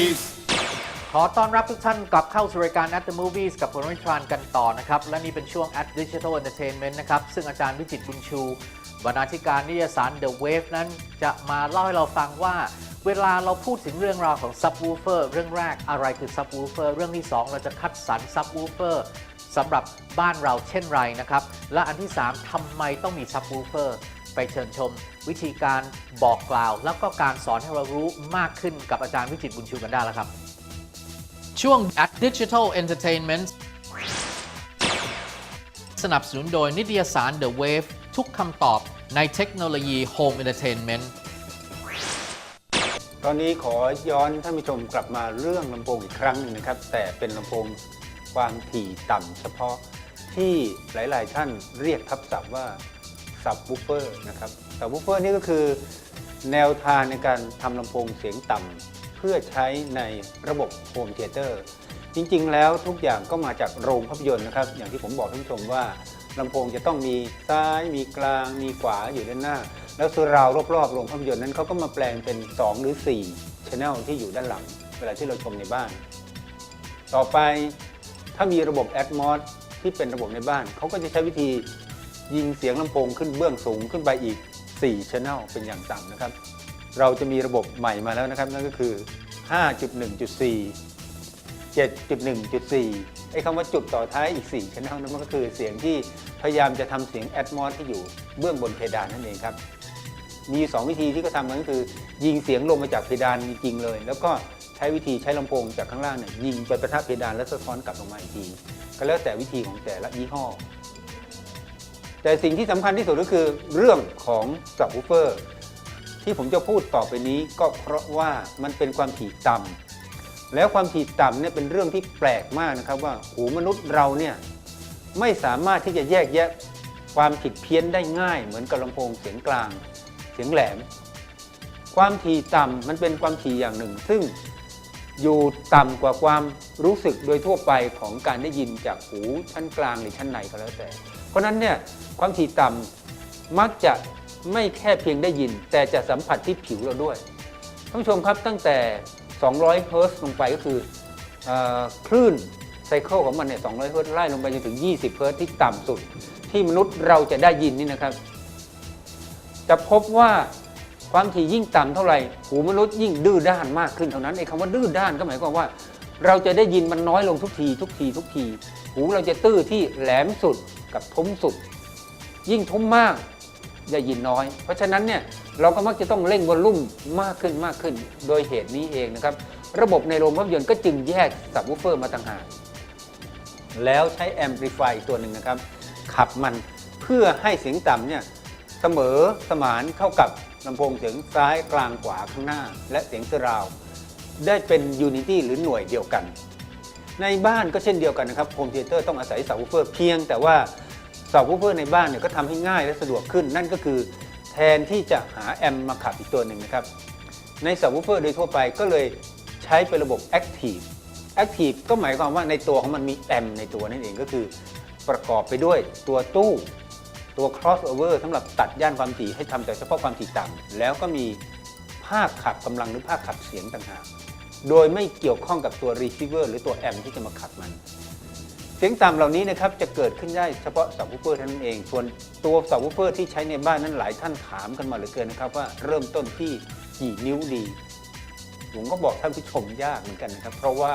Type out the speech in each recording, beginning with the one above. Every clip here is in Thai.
movies ขอต้อนรับทุกท่านกลับเข้าสู่รายการ At the Movies กับผมวิทรานกันต่อนะครับ และนี่เป็นช่วง At Digital Entertainment นะครับ ซึ่งอาจารย์วิจิตบุญชูบรรณาธิการนิยสาร The Wave นั้นจะมาเล่าให้เราฟังว่า เวลาเราพูดถึงเรื่องราวของ Subwoofer เรื่องแรกอะไรคือ Subwoofer เรื่องที่ 2 เราจะคัดสรร Subwoofer สำหรับบ้านเราเช่นไรนะครับ และอันที่ 3ทำไมต้องมี Subwoofer ไปเชิญชม วิธีการบอกกล่าว แล้วก็การสอนให้เรารู้มากขึ้นกับอาจารย์วิจิตรบุญชูกันได้แล้วครับ ช่วง at Digital Entertainment สนับสนุนโดยนิตยสาร The Wave ทุกคำตอบในเทคโนโลยี Home Entertainment ตอนนี้ขอย้อนท่านผู้ชมกลับมาเรื่องลำโพงอีกครั้งหนึ่งนะครับ แต่เป็นลำโพงความถี่ต่ำเฉพาะที่หลาย ๆ ท่านเรียกทับศัพท์ว่า ซับวูเฟอร์นะครับซับวูเฟอร์นี่ก็คือแนวทางในการทำลำโพงเสียงต่ำเพื่อใช้ในระบบโฮมเทเตอร์จริงๆ แล้วทุกอย่างก็มาจากโรงภาพยนตร์นะครับ อย่างที่ผมบอกท่านผู้ชมว่าลำโพงจะต้องมีซ้ายมีกลาง มีขวาอยู่ด้านหน้า แล้วสุราวรอบๆโรงภาพยนตร์นั้นเขาก็มาแปลงเป็น 2 หรือ4 Channel ที่อยู่ด้านหลัง เวลาที่เราชมในบ้าน ต่อไปถ้ามีระบบ Atmos ที่เป็นระบบในบ้านเขาก็จะใช้วิธี ยิงเสียงลำโพงขึ้นเบื้องสูงขึ้นไปอีก4 Channel เป็นอย่างต่ำนะครับ เราจะมีระบบใหม่มาแล้วนะครับ นั่นก็คือ 5.1.4 7.1.4 ไอ้คำว่าจุดต่อท้ายอีก 4 Channel นั้นมันก็คือเสียงที่พยายามจะทำเสียง Atmos ที่อยู่เบื้องบนเพดานนั่นเองครับ มีอยู่สองวิธีที่เขาทำกันก็คือ ยิงเสียงลงมาจากเพดานจริงเลย แล้วก็ใช้วิธีใช้ลำโพงจากข้างล่างเนี่ยยิงไปประทับเพดานแล้วสะท้อนกลับลงมาอีกทีก็แล้วแต่วิธีของแต่ละยี่ห้อ แต่สิ่งที่สำคัญที่สุดก็คือเรื่องของสับวูเฟอร์ ที่ผมจะพูดต่อไปนี้ก็เพราะว่ามันเป็นความถี่ต่ำแล้วความถี่ต่ำเนี่ยเป็นเรื่องที่แปลกมากนะครับว่าหูมนุษย์เราเนี่ยไม่สามารถที่จะแยกแยะความผิดเพี้ยนได้ง่าย เหมือนกับลำโพงเสียงกลาง เสียงแหลม ความถี่ต่ำมันเป็นความถี่อย่างหนึ่ง ซึ่งอยู่ต่ำกว่าความรู้สึกโดยทั่วไปของการได้ยินจากหูชั้นกลางหรือชั้นในก็แล้วแต่ เพราะนั้นเนี่ยความถี่ต่ำมักจะไม่แค่เพียงได้ยิน แต่จะสัมผัสที่ผิวเราด้วยท่านผู้ชมครับตั้งแต่ 200 เฮิร์ตซ์ลงไปก็คือออคลื่นไซเคิลของมันเนี่ย 200 เฮิร์ตซ์ไล่ลงไปจนถึง 20 เฮิร์ตซ์ที่ต่ำสุด ที่มนุษย์เราจะได้ยินนี่นะครับ จะพบว่าความถี่ยิ่งต่ำเท่าไหร่ หูมนุษย์ยิ่งดื้อด้านมากขึ้นเท่านั้นไอ้คำว่าดื้อด้านก็หมายความว่า เราจะได้ยินมันน้อยลงทุกที ทุกที ทุกที หูเราจะตื้อที่แหลมสุดกับทุ้มสุด ยิ่งทุ้มมากได้ยินน้อย เพราะฉะนั้นเนี่ยเราก็มักจะต้องเร่งวอลลุ่มมากขึ้นมากขึ้น โดยเหตุนี้เองนะครับ ระบบในโรงภาพยนตร์ก็จึงแยกสับวูฟเฟอร์มาต่างหากแล้วใช้แอมพลิฟายตัวหนึ่งนะครับ ขับมันเพื่อให้เสียงต่ำเนี่ยเสมอสมานเข้ากับลำโพงเสียงซ้ายกลางขวาข้างหน้า และเสียงเซราว ได้เป็นยูนิตี้หรือหน่วยเดียวกัน ในบ้านก็เช่นเดียวกันนะครับโฮมเทเตอร์ต้องอาศัยเสับวูเฟอร์เพียง แต่ว่าเสับวูเฟอร์ในบ้านเนี่ยก็ทำให้ง่ายและสะดวกขึ้น นั่นก็คือแทนที่จะหาแอมมาขับอีกตัวหนึ่งนะครับ ในเสับวูเฟอร์โดยทั่วไปก็เลยใช้เป็นระบบ Active Active ก็หมายความว่าในตัวของมันมีแอมในตัวนั่นเองก็คือ ประกอบไปด้วยตัวตู้ตัว crossover สำหรับตัดย่านความถี่ให้ทำแต่เฉพาะความถี่ต่ำแล้วก็มีภาคขับกำลังหรือภาคขับเสียงต่างหาก โดยไม่เกี่ยวข้องกับตัว receiver หรือตัวแอมที่จะมาขับมัน เสียงต่ำเหล่านี้นะครับจะเกิดขึ้นได้เฉพาะสับวูเฟอร์เท่านั้นเอง ส่วนตัวสับวูเฟอร์ที่ใช้ในบ้านนั้นหลายท่านถามกันมาเหลือเกินนะครับว่าเริ่มต้นที่กี่นิ้วดีผมก็บอกท่านผู้ชมยากเหมือนกันนะครับ เพราะว่า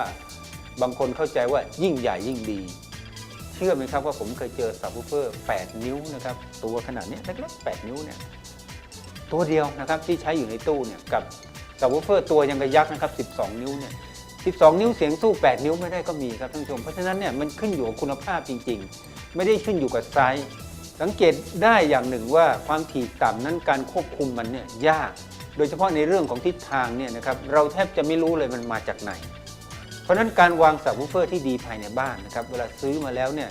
บางคนเข้าใจว่ายิ่งใหญ่ยิ่งดี เชื่อไหมครับว่าผมเคยเจอสับวูเฟอร์ 8 นิ้วนะครับ ตัวขนาดนี้เล็กๆ8นิ้วเนี่ยตัวเดียวนะครับที่ใช้อยู่ในตู้เนี่ยกับ สับวูฟเฟอร์ตัวยังกระยักษ์นะครับ 12 นิ้วเนี่ย 12 นิ้วเสียงสู้ 8 นิ้วไม่ได้ก็มีครับท่านผู้ชม เพราะฉะนั้นเนี่ยมันขึ้นอยู่กับคุณภาพจริง ๆ ไม่ได้ขึ้นอยู่กับไซส์สังเกตได้อย่างหนึ่งว่าความถี่ต่ำนั้นการควบคุมมันเนี่ยยาก โดยเฉพาะในเรื่องของทิศทางเนี่ยนะครับเราแทบจะไม่รู้เลยมันมาจากไหน เพราะฉะนั้นการวางสับวูฟเฟอร์ที่ดีภายในบ้านนะครับเวลาซื้อมาแล้วเนี่ย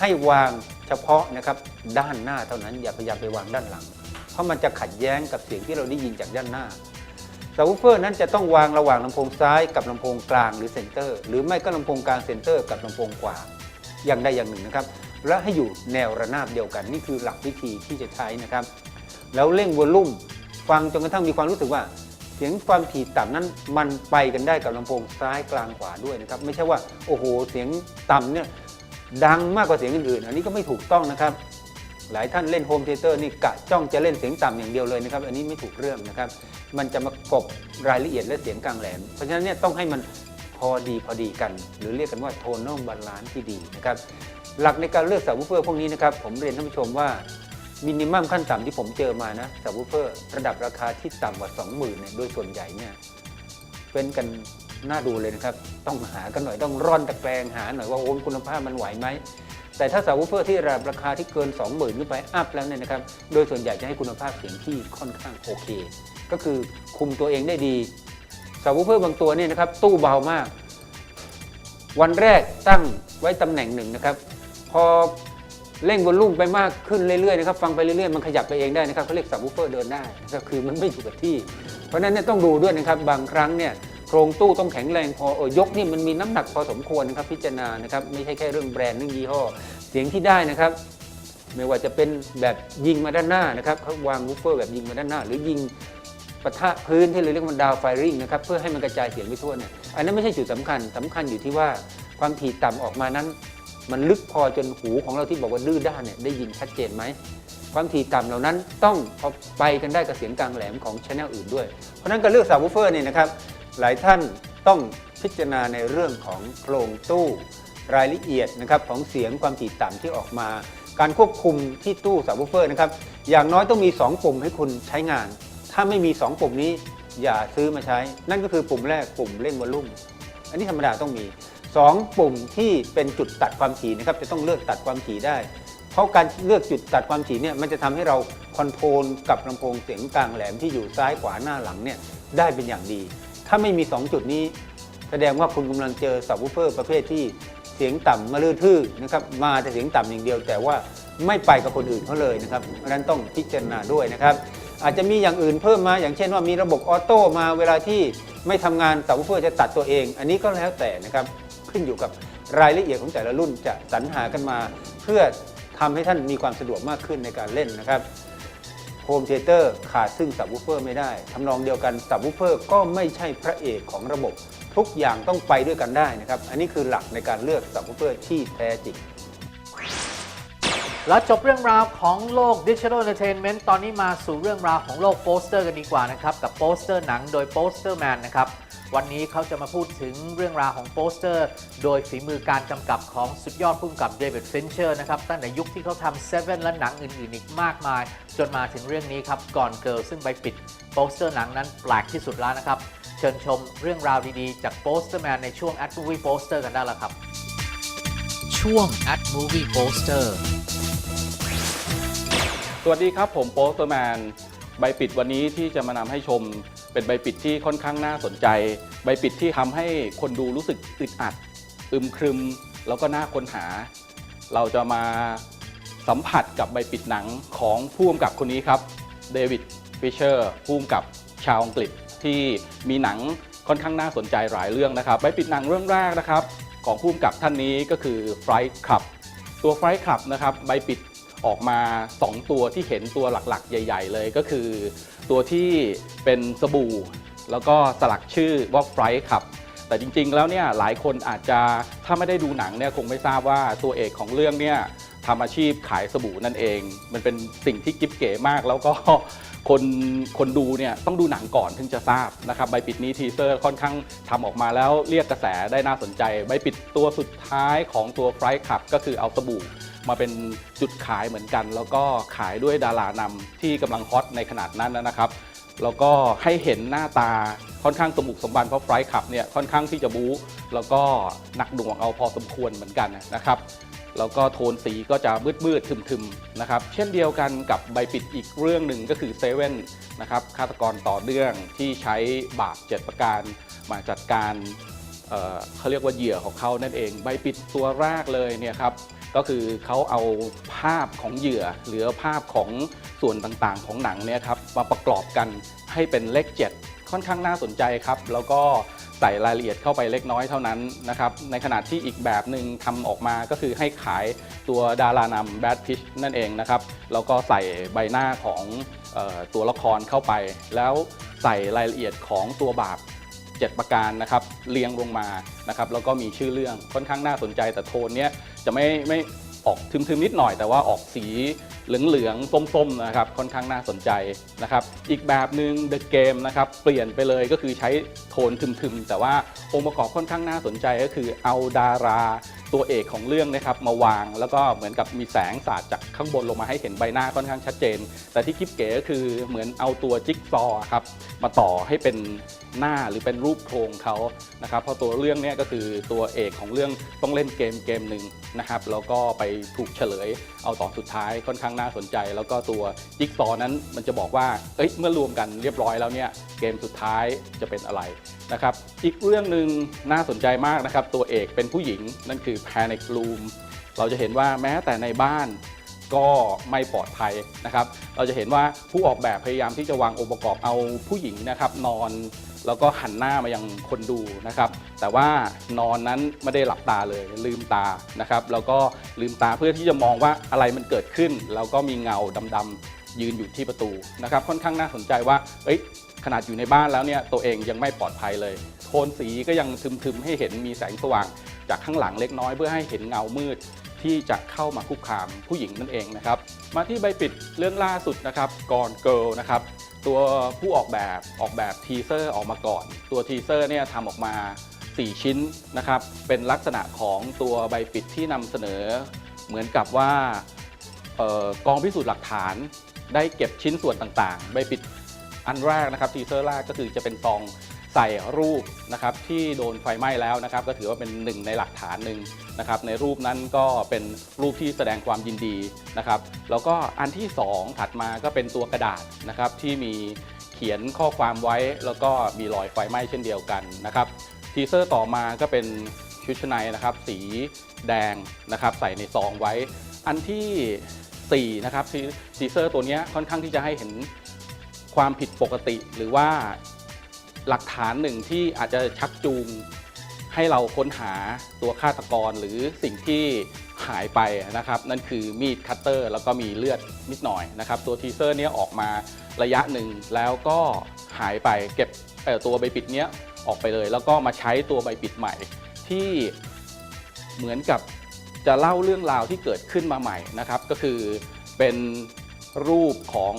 ให้วางเฉพาะนะครับด้านหน้าเท่านั้นอย่าพยายามไปวางด้านหลัง เพราะมันจะขัดแย้งกับเสียงที่เราได้ยินจากด้านหน้า สับวูเฟอร์นั้นจะต้องวางระหว่างลำโพงซ้ายกับลำโพงกลางหรือเซนเตอร์ หรือไม่ก็ลำโพงกลางเซนเตอร์กับลำโพงขวาอย่างใดอย่างหนึ่งนะครับ และให้อยู่แนวระนาบเดียวกัน นี่คือหลักวิธีที่จะใช้นะครับ แล้วเร่งวอลลุ่ม ฟังจนกระทั่งมีความรู้สึกว่า เสียงความถี่ต่ำนั้นมันไปกันได้กับลำโพงซ้ายกลางขวาด้วยนะครับ ไม่ใช่ว่าโอ้โหเสียงต่ำเนี่ยดังมากกว่าเสียงอื่นๆ อันนี้ก็ไม่ถูกต้องนะครับ หลายท่านเล่นโฮมเทเตอร์นี่กะจ้องจะเล่นเสียงต่ำอย่างเดียวเลยนะครับอันนี้ไม่ถูกเรื่องนะครับ มันจะมากบรายละเอียดและเสียงกลางแหลม เพราะฉะนั้นเนี่ยต้องให้มันพอดีพอดีกัน หรือเรียกกันว่าโทน a l บาลานซ์ที่ดีนะครับหลักในการเลือกสับวูเฟอร์พวกนี้นะครับผมเรียนท่านผู้ชมว่ามินิมัมขั้นต่ำที่ผมเจอมานะสับวูเฟอร์ระดับราคาที่ต่ำกว่า 20,000เนี่ยโดยส่วนใหญ่เนี่ยเป็นกันน่าดูเลยนะครับ ต้องหากันหน่อยต้องร่อนตะแกรงหาหน่อยว่าโอ้คุณภาพมันไหวไหม แต่ถ้าสับวูเฟอร์ที่ระดับราคาที่เกิน 20,000ขึ้นไปอัพแล้วเนี่ยนะครับโดยส่วนใหญ่จะให้คุณภาพเสียงที่ค่อนข้างโอเค ก็คือคุมตัวเองได้ดีสับวูเฟอร์บางตัวเนี่ยนะครับตู้เบามาก วันแรกตั้งไว้ตำแหน่งหนึ่งนะครับ พอเร่งวอลลุ่มไปมากขึ้นเรื่อยๆนะครับฟังไปเรื่อยๆมันขยับไปเองได้นะครับเขาเรียกสับวูเฟอร์เดินได้นะครับคือมันไม่อยู่กับที่ เพราะนั้นเนี่ยต้องดูด้วยนะครับบางครั้งเนี่ย รงตู้ต้องแข็งแรงพอเออยกนี่มันมีน้ำหนักพอสมควรนะครับพิจารณานะครับไม่ใช่แค่เรื่องแบรนด์เรื่องยี่ห้อ เสียงที่ได้นะครับ ไม่ว่าจะเป็นแบบยิงมาด้านหน้านะครับเขาวางวูฟเฟอร์แบบยิงมาด้านหน้า หรือยิงปะทะพื้นที่เราเรียกว่าดาวไฟริงนะครับเพื่อให้มันกระจายเสียงไปทั่วเนี่ยอันนั้นไม่ใช่จุดสำคัญสำคัญอยู่ที่ว่าความถี่ต่ำออกมานั้น มันลึกพอจนหูของเราที่บอกว่าดื้อด้านเนี่ยได้ยินชัดเจนไหมความถี่ต่ำเหล่านั้นต้องพอไปกันได้กับเสียงกลางแหลมของชแนลอื่นด้วย เพราะนั้นการเลือกสับวูฟเฟอร์นี่นะครับ หลายท่านต้องพิจารณาในเรื่องของโครงตู้รายละเอียดนะครับของเสียงความถี่ต่ำที่ออกมา การควบคุมที่ตู้สับวูฟเฟอร์นะครับอย่างน้อยต้องมี 2 ปุ่มให้คุณใช้งาน ถ้าไม่มี 2 ปุ่มนี้อย่าซื้อมาใช้ นั่นก็คือปุ่มแรกปุ่มเร่งวอลลุ่ม อันนี้ธรรมดาต้องมี 2 ปุ่มที่เป็นจุดตัดความถี่นะครับจะต้องเลือกตัดความถี่ได้ เพราะการเลือกจุดตัดความถี่เนี่ยมันจะทำให้เราคอนโทรลกับลำโพงเสียงกลางแหลมที่อยู่ซ้ายขวาหน้าหลังเนี่ยได้เป็นอย่างดี ถ้าไม่มี 2 จุดนี้ แสดงว่าคุณกำลังเจอสับวูเฟอร์ประเภทที่เสียงต่ำมาลื่นทื่อนะครับมาแต่เสียงต่ำอย่างเดียว แต่ว่าไม่ไปกับคนอื่นเขาเลยนะครับเพราะนั้นต้องพิจารณาด้วยนะครับ อาจจะมีอย่างอื่นเพิ่มมาอย่างเช่นว่ามีระบบออโต้มาเวลาที่ไม่ทำงานสับวูเฟอร์จะตัดตัวเอง อันนี้ก็แล้วแต่นะครับขึ้นอยู่กับรายละเอียดของแต่ละรุ่นจะสรรหากันมา เพื่อทำให้ท่านมีความสะดวกมากขึ้นในการเล่นนะครับ โฮมเทเตอร์ขาดซึ่งสับวูเฟอร์ไม่ได้ทำนองเดียวกันสับวูเฟอร์ก็ไม่ใช่พระเอกของระบบ ทุกอย่างต้องไปด้วยกันได้นะครับ อันนี้คือหลักในการเลือกสับวูเฟอร์ที่แท้จริงแล้วจบเรื่องราวของโลกดิจิทัลเอนเตอร์เทนเมนต์ตอนนี้มาสู่เรื่องราวของโลกโปสเตอร์กันดีกว่านะครับ กับโปสเตอร์หนังโดยโปสเตอร์แมนนะครับ วันนี้เขาจะมาพูดถึงเรื่องราวของโปสเตอร์ โดยฝีมือการกำกับของสุดยอดผู้กำกับเดวิดฟินเชอร์นะครับตั้งแต่ยุคที่เขาทำเซเว่นและหนังอื่นๆอีกมากมาย จนมาถึงเรื่องนี้ครับก่อนเกิลซึ่งใบปิดโปสเตอร์หนังนั้นแปลกที่สุดแล้วนะครับ เชิญชมเรื่องราวดีๆ จากโปสเตอร์แมนในช่วง At Movie Poster กันได้แล้วครับ ช่วง At Movie Poster สวัสดีครับผมโปสเตอร์แมนใบปิดวันนี้ที่จะมานำให้ชม เป็นใบปิดที่ค่อนข้างน่าสนใจ ใบปิดที่ทำให้คนดูรู้สึกอึดอัด อึมครึม แล้วก็น่าค้นหา เราจะมาสัมผัสกับใบปิดหนังของผู้กำกับคนนี้ครับเดวิดฟิชเชอร์ผู้กำกับชาวอังกฤษที่มีหนังค่อนข้างน่าสนใจหลายเรื่องนะครับ ใบปิดหนังเรื่องแรกนะครับ ของผู้กำกับท่านนี้ก็คือ Fright Club ตัว Fright Club นะครับใบปิดออกมา 2 ตัวที่เห็นตัวหลักๆ ใหญ่ ๆ เลยก็คือ ตัวที่เป็นสบู่ แล้วก็สลักชื่อว่า Fright Club แต่จริงๆแล้วเนี่ยหลายคนอาจจะถ้าไม่ได้ดูหนังเนี่ยคงไม่ทราบว่าตัวเอกของเรื่องเนี่ยทำอาชีพขายสบู่นั่นเอง มันเป็นสิ่งที่กิ๊บเก๋มาก แล้วก็คนคนดูเนี่ยต้องดูหนังก่อนถึงจะทราบนะครับใบปิดนี้ทีเซอร์ค่อนข้างทำออกมาแล้วเรียกกระแสได้น่าสนใจ ใบปิดตัวสุดท้ายของตัว Fright Club ก็คือเอาสบู่ มาเป็นจุดขายเหมือนกัน แล้วก็ขายด้วยดารานำที่กำลังฮอตในขนาดนั้นนะครับ แล้วก็ให้เห็นหน้าตาค่อนข้างสมบุกสมบันเพราะไฟล์ขับเนี่ยค่อนข้างที่จะบู๊แล้วก็หนักหน่วงเอาพอสมควรเหมือนกันนะครับแล้วก็โทนสีก็จะมืดมืดๆทึมๆนะครับ เช่นเดียวกันกับใบปิดอีกเรื่องหนึ่งก็คือเซเว่นนะครับฆาตกรต่อเนื่องที่ใช้บาปเจ็ดประการมาจัดการเเขาเรียกว่าเหยื่อของเขานั่นเอง ใบปิดตัวแรกเลยเนี่ยครับ ก็คือเขาเอาภาพของเหยื่อ หรือภาพของส่วนต่างๆ ของหนังเนี่ยครับมาประกอบกันให้เป็นเลข 7 ค่อนข้างน่าสนใจครับ แล้วก็ใส่รายละเอียดเข้าไปเล็กน้อยเท่านั้นนะครับ ในขณะที่อีกแบบหนึ่งทำออกมาก็คือให้ขายตัวดารานำแบดพิชนั่นเองนะครับ แล้วก็ใส่ใบหน้าของออตัวละครเข้าไป แล้วใส่รายละเอียดของตัวบาป 7 ประการนะครับเรียงลงมานะครับแล้วก็มีชื่อเรื่องค่อนข้างน่าสนใจ แต่โทนเนี้ยจะไม่ไม่ออกทึมๆนิดหน่อย แต่ว่าออกสีเหลืองๆส้มๆนะครับค่อนข้างน่าสนใจนะครับอีกแบบหนึ่ง The Game นะครับเปลี่ยนไปเลยก็คือใช้โทนทึมๆ แต่ว่าองค์ประกอบค่อนข้างน่าสนใจก็คือเอาดารา ตัวเอกของเรื่องนะครับมาวาง แล้วก็เหมือนกับมีแสงสาดจากข้างบนลงมาให้เห็นใบหน้าค่อนข้างชัดเจน แต่ที่คลิปเก๋ก็คือเหมือนเอาตัวจิ๊กซอว์ครับมาต่อให้เป็นหน้าหรือเป็นรูปโครงเขานะครับเพราะตัวเรื่องเนี้ยก็คือตัวเอกของเรื่องต้องเล่นเกมเกมหนึ่งนะครับแล้วก็ไปถูกเฉลย เอาตอนสุดท้ายค่อนข้างน่าสนใจ แล้วก็ตัวจิ๊กซอวนั้นมันจะบอกว่าเอ้ยเมื่อรวมกันเรียบร้อยแล้วเนี่ยเกมสุดท้ายจะเป็นอะไรนะครับอีกเรื่องหนึ่งน่าสนใจมากนะครับตัวเอกเป็นผู้หญิงนั่นคือ Panic Room เราจะเห็นว่าแม้แต่ในบ้านก็ไม่ปลอดภัยนะครับ เราจะเห็นว่าผู้ออกแบบพยายามที่จะวางองค์ประกอบเอาผู้หญิงนะครับ นอนแล้วก็หันหน้ามายังคนดูนะครับ แต่ว่านอนนั้นไม่ได้หลับตาเลยลืมตานะครับ แล้วก็ลืมตาเพื่อที่จะมองว่าอะไรมันเกิดขึ้น แล้วก็มีเงาดำๆยืนอยู่ที่ประตูนะครับ ค่อนข้างน่าสนใจว่า เอ้ยขนาดอยู่ในบ้านแล้วเนี่ยตัวเองยังไม่ปลอดภัยเลย โทนสีก็ยังทึมๆให้เห็นมีแสงสว่าง จากข้างหลังเล็กน้อยเพื่อให้เห็นเงามืดที่จะเข้ามาคุกคามผู้หญิงนั่นเองนะครับ มาที่ใบปิดเรื่องล่าสุดนะครับก่อนเกิลนะครับ ตัวผู้ออกแบบออกแบบทีเซอร์ออกมาก่อน ตัวทีเซอร์เนี่ยทำออกมา 4 ชิ้นนะครับ เป็นลักษณะของตัวใบปิดที่นำเสนอ เหมือนกับว่าออกองพิสูจน์หลักฐานได้เก็บชิ้นส่วนต่างๆ ใบปิดอันแรกนะครับทีเซอร์แรกก็คือจะเป็นซอง ใส่รูปนะครับที่โดนไฟไหม้แล้วนะครับก็ถือว่าเป็นหนึ่งในหลักฐานหนึ่งนะครับในรูปนั้นก็เป็นรูปที่แสดงความยินดีนะครับแล้วก็อันที่ 2 ถัดมาก็เป็นตัวกระดาษนะครับที่มีเขียนข้อความไว้แล้วก็มีรอยไฟไหม้เช่นเดียวกันนะครับทีเซอร์ต่อมาก็เป็นชุดชั้นในนะครับสีแดงนะครับใส่ในซองไว้ อันทีสี่4นะครับทีทีเซอร์ตัวนี้ค่อนข้างที่จะให้เห็นความผิดปกติหรือว่า หลักฐานหนึ่งที่อาจจะชักจูงให้เราค้นหาตัวฆาตกรหรือสิ่งที่หายไปนะครับ นั่นคือมีดคัตเตอร์ แล้วก็มีเลือดนิดหน่อยนะครับ ตัวทีเซอร์เนี้ยออกมาระยะหนึ่งแล้วก็หายไปเก็บตัวใบปิดเนี้ยออกไปเลย แล้วก็มาใช้ตัวใบปิดใหม่ ที่เหมือนกับจะเล่าเรื่องราวที่เกิดขึ้นมาใหม่นะครับ ก็คือเป็นรูปของ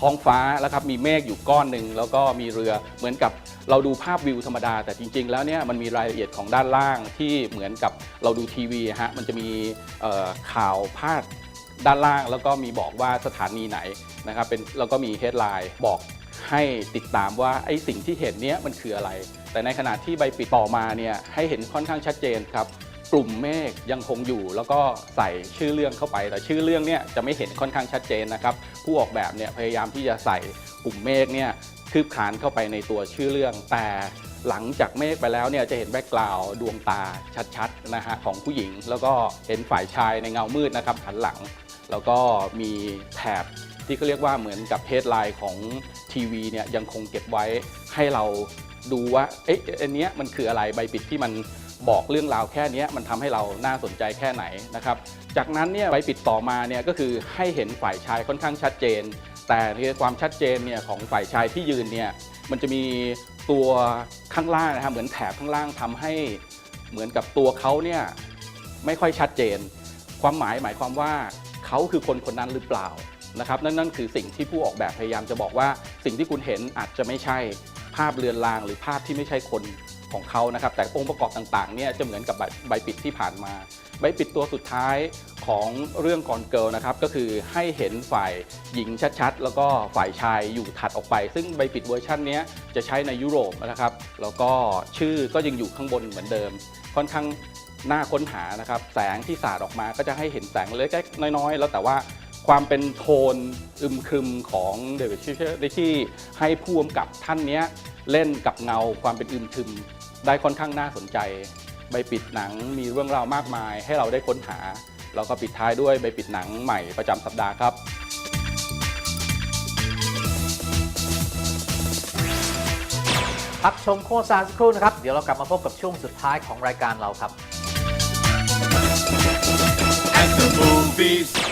ท้องฟ้าแล้วครับมีเมฆอยู่ก้อนหนึ่งแล้วก็มีเรือเหมือนกับเราดูภาพวิวธรรมดา แต่จริง ๆ แล้วเนี่ยมันมีรายละเอียดของด้านล่างที่เหมือนกับเราดูทีวีฮะมันจะมีข่าวพาดด้านล่าง แล้วก็มีบอกว่าสถานีไหนนะครับเป็นแล้วก็มีเฮดไลน์บอกให้ติดตามว่าไอ้สิ่งที่เห็นเนี้ยมันคืออะไร แต่ในขณะที่ใบปิดต่อมาเนี่ยให้เห็นค่อนข้างชัดเจนครับ กลุ่มเมฆยังคงอยู่ แล้วก็ใส่ชื่อเรื่องเข้าไป แต่ชื่อเรื่องเนี่ยจะไม่เห็นค่อนข้างชัดเจนนะครับ ผู้ออกแบบเนี่ยพยายามที่จะใส่กลุ่มเมฆเนี่ยคืบคานเข้าไปในตัวชื่อเรื่อง แต่หลังจากเมฆไปแล้วเนี่ยจะเห็นแบ็กกราวด์ดวงตาชัดๆนะฮะของผู้หญิง แล้วก็เห็นฝ่ายชายในเงามืดนะครับหันหลัง แล้วก็มีแถบที่เขาเรียกว่าเหมือนกับเฮดไลน์ของทีวีเนี่ยยังคงเก็บไว้ให้เราดูว่าเอ๊ะอันเนี้ยมันคืออะไรใบปิดที่มัน บอกเรื่องราวแค่เนี้ยมันทำให้เราน่าสนใจแค่ไหนนะครับ จากนั้นเนี่ยใบปิดต่อมาเนี่ยก็คือให้เห็นฝ่ายชายค่อนข้างชัดเจน แต่ในความชัดเจนเนี่ยของฝ่ายชายที่ยืนเนี่ยมันจะมีตัวข้างล่างนะครับเหมือนแถบข้างล่างทำให้เหมือนกับตัวเขาเนี่ยไม่ค่อยชัดเจน ความหมายหมายความว่าเขาคือคนคนนั้นหรือเปล่านะครับนั่นนั่นคือสิ่งที่ผู้ออกแบบพยายามจะบอกว่า สิ่งที่คุณเห็นอาจจะไม่ใช่ภาพเลือนลางหรือภาพที่ไม่ใช่คน ของเขานะครับ แต่องค์ประกอบต่างๆเนี่ยจะเหมือนกับใบใบปิดที่ผ่านมา ใบปิดตัวสุดท้ายของเรื่องก่อนเกิลนะครับ ก็คือให้เห็นฝ่ายหญิงชัดๆ แล้วก็ฝ่ายชายอยู่ถัดออกไป ซึ่งใบปิดเวอร์ชันนี้จะใช้ในยุโรปนะครับ แล้วก็ชื่อก็ยังอยู่ข้างบนเหมือนเดิม ค่อนข้างน่าค้นหานะครับ แสงที่สาดออกมาก็จะให้เห็นแสงเล็กๆน้อยๆ แล้วแต่ว่าความเป็นโทนอึมครึมของเดวิดชิเชอร์ที่ให้ผู้กำกับท่านนี้เล่นกับเงาความเป็นอึมครึม ได้ค่อนข้างน่าสนใจ ใบปิดหนังมีเรื่องราวมากมายให้เราได้ค้นหา แล้วก็ปิดท้ายด้วยใบปิดหนังใหม่ประจำสัปดาห์ครับพักชมโฆษณาสักครู่นะครับ เดี๋ยวเรากลับมาพบกับช่วงสุดท้ายของรายการเราครับ at the movies.